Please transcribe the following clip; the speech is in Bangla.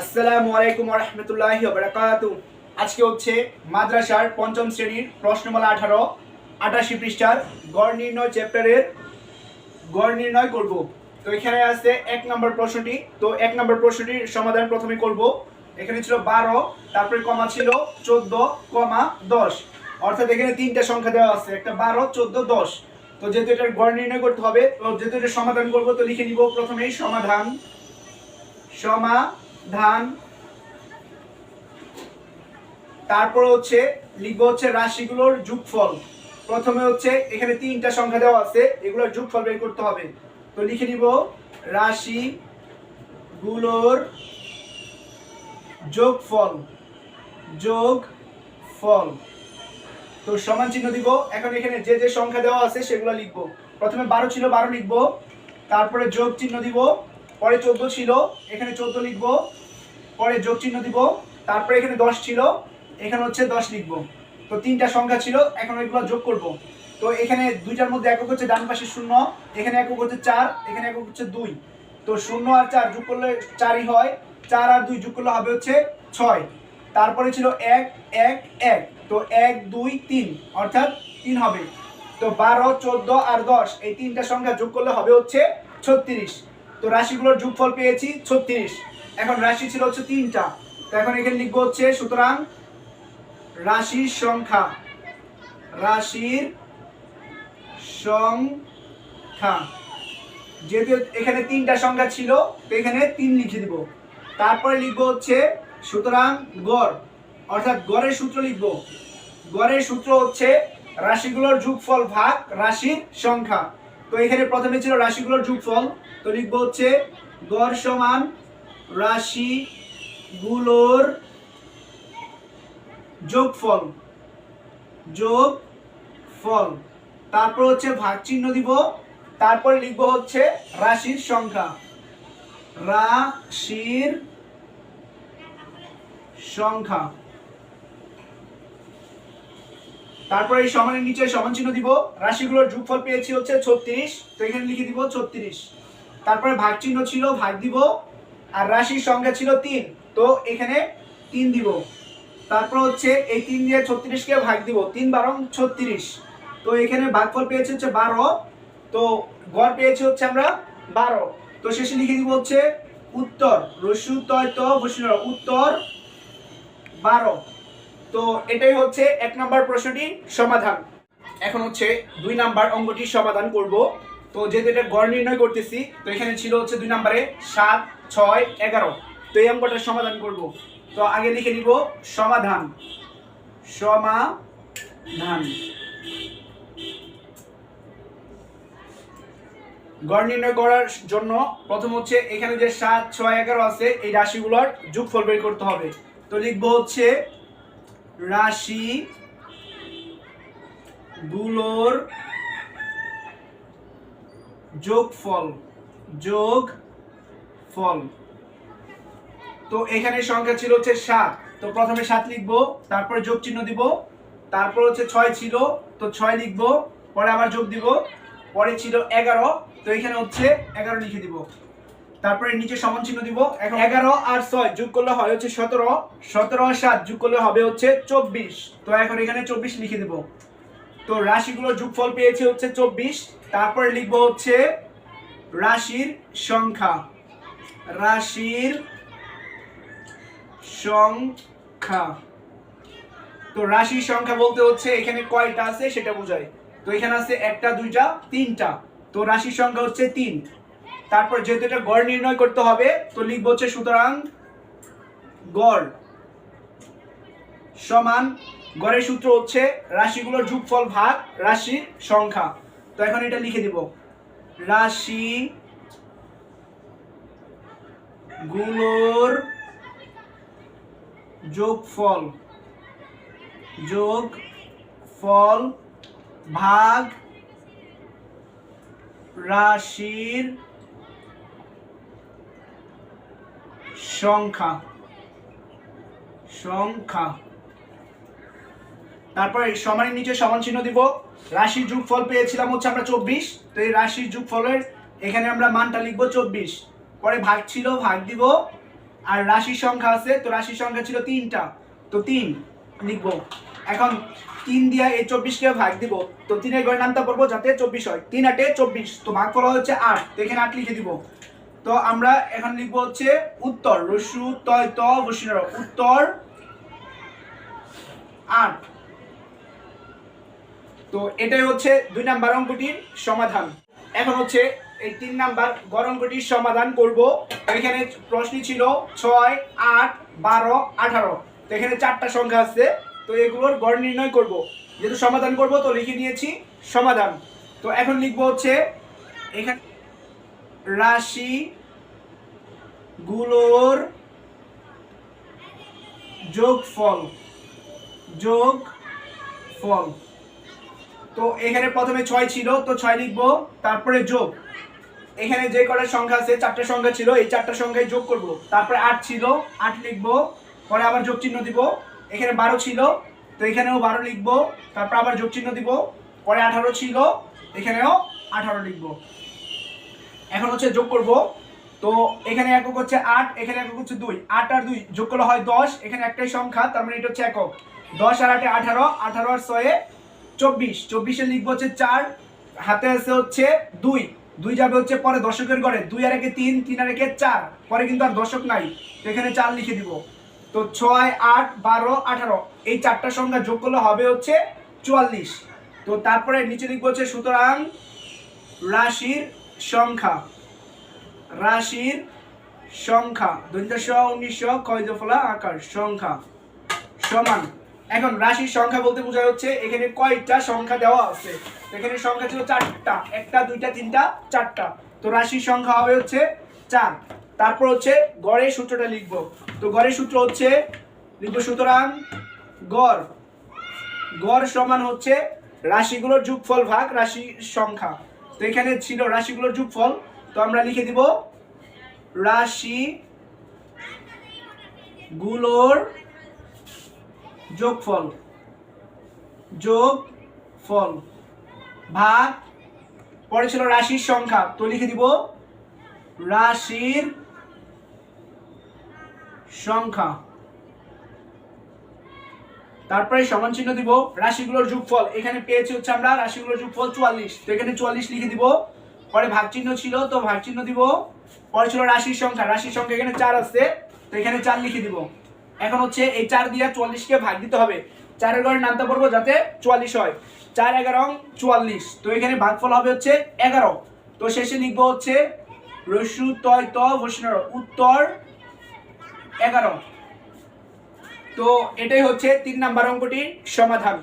আসসালামু আলাইকুম রহমতুল্লাহি আজকে হচ্ছে মাদ্রাসার পঞ্চম শ্রেণির প্রশ্নমালা আঠারো আটাশি পৃষ্ঠার গড় নির্ণয় চ্যাপ্টারের গড় নির্ণয় করব। তো এখানে আছে এক নম্বর প্রশ্নটি। তো এক নম্বর প্রশ্নটির সমাধান প্রথমে করব। এখানে ছিল বারো, তারপরে কমা ছিল চোদ্দ, কমা দশ। অর্থাৎ এখানে তিনটা সংখ্যা দেওয়া আছে, একটা বারো, চোদ্দ, দশ। তো যেহেতু এটার গড় নির্ণয় করতে হবে, তো যেহেতু এটা সমাধান করব, তো লিখে নিব প্রথমেই সমাধান সমাধান তারপর হচ্ছে লিখব হচ্ছে রাশিগুলোর যোগফল। প্রথমে হচ্ছে এখানে তিনটা সংখ্যা দেওয়া আছে, এগুলোর যোগফল বের করতে হবে। তো লিখে নিব রাশি গুলোর যোগফল। যোগ ফল তো সমান চিহ্ন দিব, এখন এখানে যে যে সংখ্যা দেওয়া আছে সেগুলো লিখব। প্রথমে বারো ছিল, বারো লিখব, তারপরে যোগ চিহ্ন দিব পরে চোদ্দ ছিল, এখানে চোদ্দ লিখব, পরে যোগ চিহ্ন দিব, তারপরে এখানে দশ ছিল, এখানে হচ্ছে দশ লিখব। তো তিনটা সংখ্যা ছিল, এখন ওইগুলো যোগ করব। তো এখানে দুইটার মধ্যে একক হচ্ছে ডান পাশে শূন্য, এখানে একক হচ্ছে চার, এখানে একক হচ্ছে দুই। তো শূন্য আর চার যোগ করলে চারই হয়, চার আর দুই যোগ করলে হবে হচ্ছে ছয়। তারপরে ছিল এক এক এক। তো এক, দুই, তিন, অর্থাৎ তিন হবে। তো বারো, চোদ্দ আর দশ, এই তিনটা সংখ্যা যোগ করলে হবে হচ্ছে ছত্রিশ। তো রাশিগুলোর যোগফল পেয়েছি ছত্রিশ। এখন রাশি ছিল হচ্ছে তিনটা। তো এখন এখানে লিখব হচ্ছে, সুতরাং রাশির সংখ্যা রাশির সংখ্যা। যেহেতু এখানে তিনটা সংখ্যা ছিল, তো এখানে তিন লিখে দিব। তারপরে লিখব হচ্ছে, সুতরাং গড়। অর্থাৎ গড়ের সূত্র লিখব। গড়ের সূত্র হচ্ছে রাশিগুলোর যোগফল ভাগ রাশির সংখ্যা। তো এখানে প্রথমে ছিল রাশিগুলোর যোগফল। তো লিখব হচ্ছে গড় সমান রাশিগুলোর যোগফল। যোগ ফল তারপর হচ্ছে ভাগ চিহ্ন দিব। তারপরে লিখব হচ্ছে রাশির সংখ্যা। রাশির সংখ্যা। তারপরে এই সমানের নিচে সমান চিহ্ন দিব। রাশিগুলোর যোগফল পেয়েছি হচ্ছে ছত্রিশ, তো এখানে লিখে দিব ছত্রিশ। তারপরে ভাগ চিহ্ন ছিল, ভাগ দিব, আর রাশির সংখ্যা ছিল তিন, তো এখানে তিন দিব। তারপর হচ্ছে এই তিন দিয়ে ছত্রিশকে ভাগ দিব, তিন বারং ছত্রিশ। তো এখানে ভাগফল পেয়েছি হচ্ছে বারো, তো গড় পেয়েছি হচ্ছে আমরা বারো। তো শেষে লিখে দিব হচ্ছে উত্তর রসু তো উত্তর বারো। তো এটাই হচ্ছে এক নম্বর প্রশ্নটির সমাধান। এখন হচ্ছে দুই নাম্বার অঙ্কটির সমাধান করব। তো যেহেতু এটা গড় নির্ণয় করতেছি, তো এখানে ছিল হচ্ছে দুই নম্বরে সাত, ছয়, এগারো। তো এই অঙ্কটার সমাধান করব। তো আগে লিখে নিব, সমাধান। সমাধান। গড় নির্ণয় করার জন্য প্রথম হচ্ছে এখানে যে সাত, ছয়, এগারো আছে, এই রাশিগুলোর যোগফল বের করতে হবে। তো লিখব হচ্ছে রাশি গুলোর যোগফল যোগ ফল তো এখানে সংখ্যা ছিল হচ্ছে সাত। তো প্রথমে সাত লিখব, তারপরে যোগ চিহ্ন দিব, তারপর হচ্ছে ছয় ছিল, তো ছয় লিখব, পরে আবার যোগ দিব, পরে ছিল এগারো, তো এখানে হচ্ছে এগারো লিখে দিব। তারপরে নিচে সমান চিহ্ন দিব। এগারো আর ছয় যোগ করলে হয় হচ্ছে সতেরো। সতেরো আর সাত যোগ করলে হবে হচ্ছে চব্বিশ। তো এখন এখানে চব্বিশ লিখে দেব। তো রাশিগুলোর যোগফল পেয়েছি হচ্ছে চব্বিশ। তারপরে লিখব হচ্ছে রাশির সংখ্যা। রাশির সংখ্যা। তো রাশির সংখ্যা বলতে হচ্ছে এখানে কয়টা আছে সেটা বোঝায়। তো এখানে আছে একটা, দুইটা, তিনটা। তো রাশির সংখ্যা হচ্ছে তিন। তারপর যেহেতু এটা গড় নির্ণয় করতে হবে, তো লিখব হচ্ছে সুতরাং গড় সমান, গড়ের সূত্র হচ্ছে রাশিগুলোর যোগফল ভাগ রাশির সংখ্যা। তো এখন এটা লিখে দিব। রাশি গুলোর যোগফল যোগ ফল ভাগ রাশির সংখ্যা সংখ্যা। তারপরে সমানের নিচে সমান চিহ্ন দিব। রাশির যোগফল পেয়েছিলাম হচ্ছে আমরা চব্বিশ। তো এই রাশির এখানে আমরা মানটা লিখব চব্বিশ। পরে ভাগ ছিল, ভাগ দিব। আর রাশির সংখ্যা আছে, তো রাশির সংখ্যা ছিল তিনটা। তো তিন লিখব। এখন তিন দিয়ে এই চব্বিশকে ভাগ দিব। তো তিনের গড়ের নামটা পড়ব যাতে চব্বিশ হয়। তিন আটে চব্বিশ, তো ভাগ করা হচ্ছে আট। তো এখানে আট লিখে দিব। তো আমরা এখন লিখব হচ্ছে উত্তর, রসু, তয়, ত, বসিনার উত্তর আট। তো এটাই হচ্ছে দুই নাম্বার অঙ্কটির সমাধান। এখন হচ্ছে এই তিন নাম্বার গড় অঙ্কটির সমাধান করব। এখানে প্রশ্ন ছিল ছয়, আট, বারো, আঠারো। তো এখানে চারটা সংখ্যা আছে। তো এগুলোর গড় নির্ণয় করব। যেহেতু সমাধান করব, তো লিখে নিয়েছি সমাধান। তো এখন লিখব হচ্ছে এখানে রাশি গুলোর যোগ ফল তো এখানে প্রথমে ছয় ছিল, তো ছয় লিখব, তারপরে যোগ। এখানে যে কটা সংখ্যা আছে, চারটা সংখ্যা ছিল, এই চারটা সংখ্যায় যোগ করব। তারপরে আট ছিল, আট লিখব, পরে আবার যোগ চিহ্ন দিব। এখানে বারো ছিল, তো এখানেও বারো লিখব, তারপর আবার যোগ চিহ্ন দিব। পরে আঠারো ছিল, এখানেও আঠারো লিখব। এখন হচ্ছে যোগ করব। তো এখানে একক হচ্ছে আট, এখানে একক হচ্ছে দুই। আট আর দুই যোগ করলে হয় দশ। এখানে একটাই সংখ্যা, তার মানে এটা হচ্ছে একক। দশ আর আটে আঠারো আঠারো আর ছয়ে চব্বিশ। চব্বিশে লিখব হচ্ছে চার, হাতে আছে হচ্ছে দুই। দুই যাবে হচ্ছে পরে দশকের ঘরে দুই আর একে তিন তিন আর একে চার। পরে কিন্তু আর দশক নাই। তো এখানে চার লিখে দিব। তো ছয়, আট, বারো, আঠারো। এই চারটা সংখ্যা যোগ করলে হবে হচ্ছে চুয়াল্লিশ। তো তারপরে নিচে লিখব হচ্ছে সুতরাং রাশির সংখ্যা। রাশির সংখ্যা। দৈন্যশ উনিশশো কয়জফলা আকার? সংখ্যা। সমান। এখন রাশির সংখ্যা বলতে বোঝা হচ্ছে এখানে কয়টা সংখ্যা দেওয়া আছে? এখানে সংখ্যা ছিল চারটা। একটা, দুইটা, তিনটা, চারটা। তো রাশির সংখ্যা হবে হচ্ছে চার। তারপর হচ্ছে গড়ের সূত্রটা লিখব। তো গড়ের সূত্র হচ্ছে লিখব সুতরাং গড়। গড় সমান হচ্ছে রাশিগুলোর যোগফল ভাগ রাশির সংখ্যা। তো এখানে ছিল রাশিগুলোর যোগফল। তো আমরা লিখে দিব রাশি গুলোর যোগফল। যোগ ফল ভাগ, পরে ছিল রাশির সংখ্যা। তো লিখে দিব রাশির সংখ্যা। তারপরে সমান চিহ্ন দিব, রাশিগুলোর যোগফল। এখানে পেয়েছি হচ্ছে আমরা রাশিগুলোর যোগফল চুয়াল্লিশ। তো এখানে চুয়াল্লিশ লিখে দিব। পরে ভাগ চিহ্ন ছিল, তো ভাগ চিহ্ন দিব। পরে ছিল রাশির সংখ্যা। রাশির সংখ্যা এখানে চার আছে, তো এখানে চার লিখে দিব। এখন হচ্ছে এই চার দিয়ে চুয়াল্লিশকে ভাগ দিতে হবে। চারের ঘরে নামতে পারব যাতে চুয়াল্লিশ হয়। চার এগারো চুয়াল্লিশ। তো এখানে ভাগফল হবে হচ্ছে এগারো। তো শেষে লিখব হচ্ছে রসু, তয়, ত উত্তর এগারো। তো এটাই হচ্ছে তিন নাম্বার অঙ্কটির সমাধান।